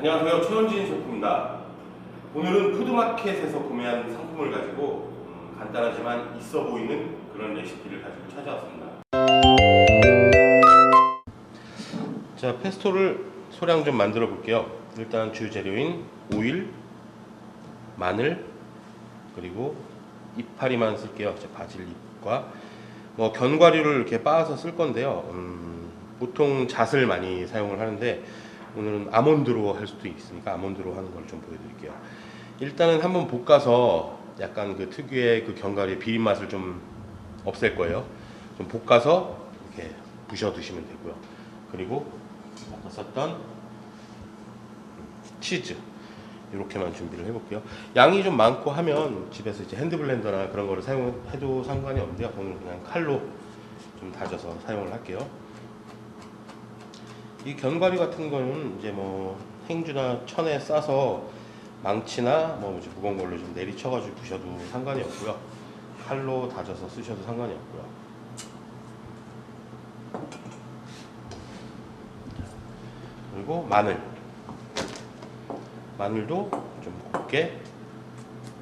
안녕하세요. 최현진 셰프입니다. 오늘은 푸드마켓에서 구매한 상품을 가지고 음, 간단하지만 있어 보이는 그런 레시피를 가지고 찾아왔습니다. 자, 페스토를 소량 좀 만들어 볼게요. 일단 주 재료인 오일, 마늘, 그리고 이파리만 쓸게요. 자, 바질 잎과 뭐 견과류를 이렇게 빻아서 쓸 건데요. 음, 보통 잣을 많이 사용을 하는데 오늘은 아몬드로 할 수도 있으니까 아몬드로 하는 걸 좀 보여드릴게요. 일단은 한번 볶아서 약간 그 특유의 그 견과류의 비린 맛을 좀 없앨 거예요. 좀 볶아서 이렇게 부셔 드시면 되고요. 그리고 아까 썼던 치즈 이렇게만 준비를 해볼게요. 양이 좀 많고 하면 집에서 이제 핸드블렌더나 그런 거를 사용해도 상관이 없는데요. 오늘 그냥 칼로 좀 다져서 사용을 할게요. 이 견과류 같은 거는 이제 뭐 행주나 천에 싸서 망치나 뭐 이제 무거운 걸로 좀 내리쳐가지고 부셔도 상관이 없고요. 칼로 다져서 쓰셔도 상관이 없고요. 그리고 마늘. 마늘도 좀 곱게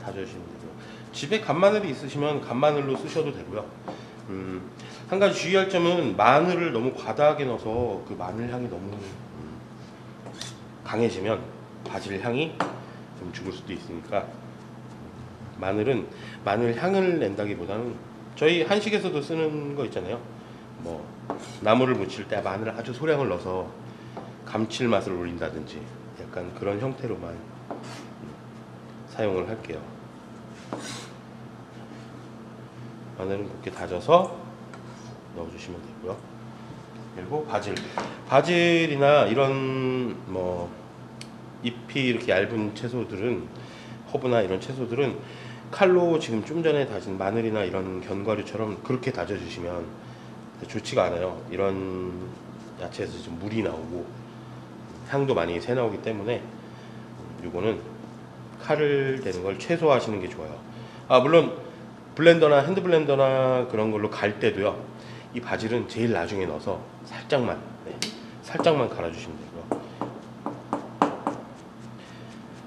다져주시면 되고요. 집에 간마늘이 있으시면 간마늘로 쓰셔도 되고요. 음, 한 가지 주의할 점은 마늘을 너무 과다하게 넣어서 그 마늘 향이 너무 음, 강해지면 바질 향이 좀 죽을 수도 있으니까 마늘은 마늘 향을 낸다기보다는 저희 한식에서도 쓰는 거 있잖아요. 뭐 나물을 무칠 때 마늘을 아주 소량을 넣어서 감칠맛을 올린다든지 약간 그런 형태로만 음, 사용을 할게요. 마늘은 곱게 다져서 넣어주시면 되고요. 그리고 바질, 바질이나 이런 뭐 잎이 이렇게 얇은 채소들은 허브나 이런 채소들은 칼로 지금 좀 전에 다진 마늘이나 이런 견과류처럼 그렇게 다져주시면 좋지가 않아요. 이런 야채에서 좀 물이 나오고 향도 많이 새 나오기 때문에 요거는 칼을 대는 걸 최소화하시는 게 좋아요. 아 물론 블렌더나 핸드 블렌더나 그런 걸로 갈 때도요. 이 바질은 제일 나중에 넣어서 살짝만 네, 살짝만 갈아주시면 되고요.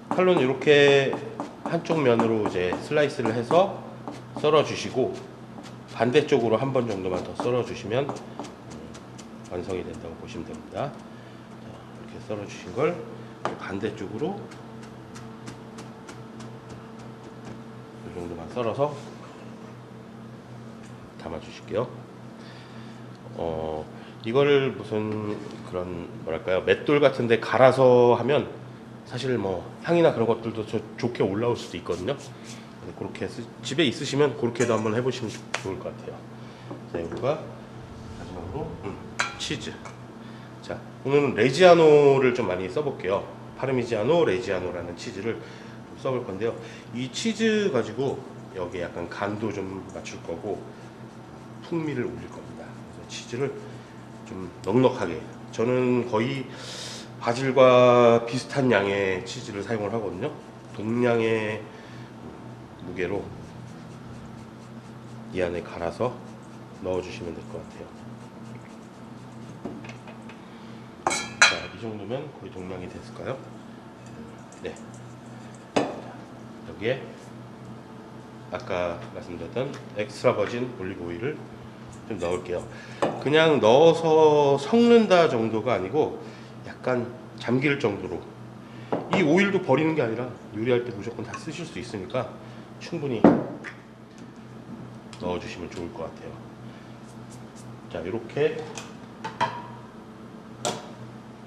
칼로는 이렇게 한쪽 면으로 이제 슬라이스를 해서 썰어 주시고 반대쪽으로 한 번 정도만 더 썰어 주시면 음, 완성이 된다고 보시면 됩니다. 자, 이렇게 썰어 주신 걸 반대쪽으로 이 정도만 썰어서 담아 주실게요. 어, 이거를 무슨 그런 뭐랄까요 맷돌 같은데 갈아서 하면 사실 뭐 향이나 그런 것들도 저 좋게 올라올 수도 있거든요. 그렇게 쓰- 집에 있으시면 그렇게도 한번 해보시면 좋- 좋을 것 같아요. 자, 여기가 마지막으로 음, 치즈. 자, 오늘은 레지아노를 좀 많이 써볼게요. 파르미지아노, 레지아노라는 치즈를 좀 써볼 건데요. 이 치즈 가지고 여기에 약간 간도 좀 맞출 거고 풍미를 올릴 겁니다. 그래서 치즈를 좀 넉넉하게. 저는 거의 바질과 비슷한 양의 치즈를 사용을 하거든요. 동량의 무게로 이 안에 갈아서 넣어주시면 될 것 같아요. 자, 이 정도면 거의 동량이 됐을까요? 네. 자, 여기에 아까 말씀드렸던 엑스트라 버진 올리브 오일을 좀 넣을게요. 그냥 넣어서 섞는다 정도가 아니고 약간 잠길 정도로 이 오일도 버리는 게 아니라 요리할 때 무조건 다 쓰실 수 있으니까 충분히 넣어주시면 좋을 것 같아요. 자, 이렇게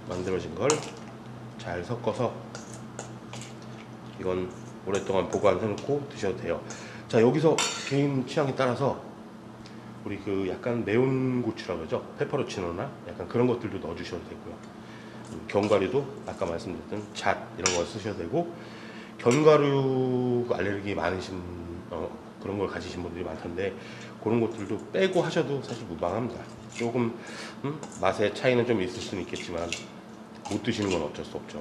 만들어진 걸 잘 섞어서 이건 오랫동안 보관해 놓고 드셔도 돼요. 자, 여기서 개인 취향에 따라서 우리 그 약간 매운 고추라고 그러죠? 페퍼로치노나 약간 그런 것들도 넣어 주셔도 되고요. 음, 견과류도 아까 말씀드렸던 잣 이런 거 쓰셔도 되고 견과류 알레르기 많으신 어, 그런 걸 가지신 분들이 많던데 그런 것들도 빼고 하셔도 사실 무방합니다. 조금 음, 맛의 차이는 좀 있을 수는 있겠지만 못 드시는 건 어쩔 수 없죠.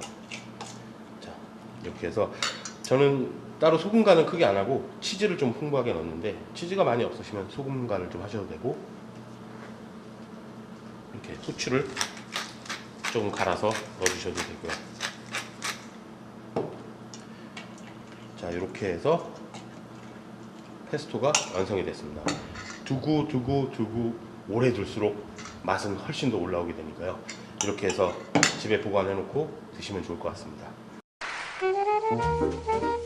자 이렇게 해서 저는 따로 소금 간은 크게 안 하고 치즈를 좀 풍부하게 넣는데 치즈가 많이 없으시면 소금 간을 좀 하셔도 되고 이렇게 후추를 조금 갈아서 넣어주셔도 되고요. 자 이렇게 해서 페스토가 완성이 됐습니다. 두고 두고 두고 오래 둘수록 맛은 훨씬 더 올라오게 되니까요. 이렇게 해서 집에 보관해 놓고 드시면 좋을 것 같습니다. Thank you.